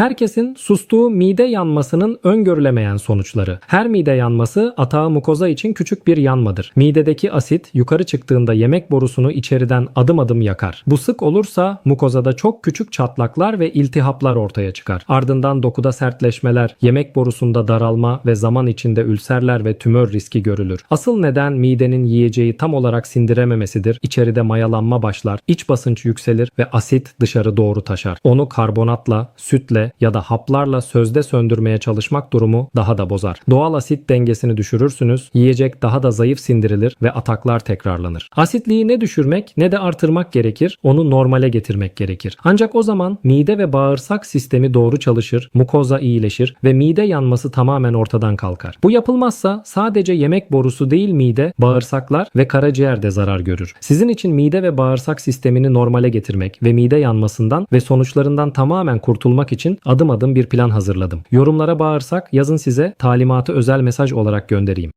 Herkesin sustuğu mide yanmasının öngörülemeyen sonuçları. Her mide yanması atağı mukoza için küçük bir yanmadır. Midedeki asit yukarı çıktığında yemek borusunu içeriden adım adım yakar. Bu sık olursa mukozada çok küçük çatlaklar ve iltihaplar ortaya çıkar. Ardından dokuda sertleşmeler, yemek borusunda daralma ve zaman içinde ülserler ve tümör riski görülür. Asıl neden midenin yiyeceği tam olarak sindirememesidir. İçeride mayalanma başlar, iç basınç yükselir ve asit dışarı doğru taşar. Onu karbonatla, sütle ya da haplarla sözde söndürmeye çalışmak durumu daha da bozar. Doğal asit dengesini düşürürsünüz, yiyecek daha da zayıf sindirilir ve ataklar tekrarlanır. Asitliği ne düşürmek ne de artırmak gerekir, onu normale getirmek gerekir. Ancak o zaman mide ve bağırsak sistemi doğru çalışır, mukoza iyileşir ve mide yanması tamamen ortadan kalkar. Bu yapılmazsa sadece yemek borusu değil mide, bağırsaklar ve karaciğer de zarar görür. Sizin için mide ve bağırsak sistemini normale getirmek ve mide yanmasından ve sonuçlarından tamamen kurtulmak için adım adım bir plan hazırladım. Yorumlara bağırsak yazın size talimatı özel mesaj olarak göndereyim.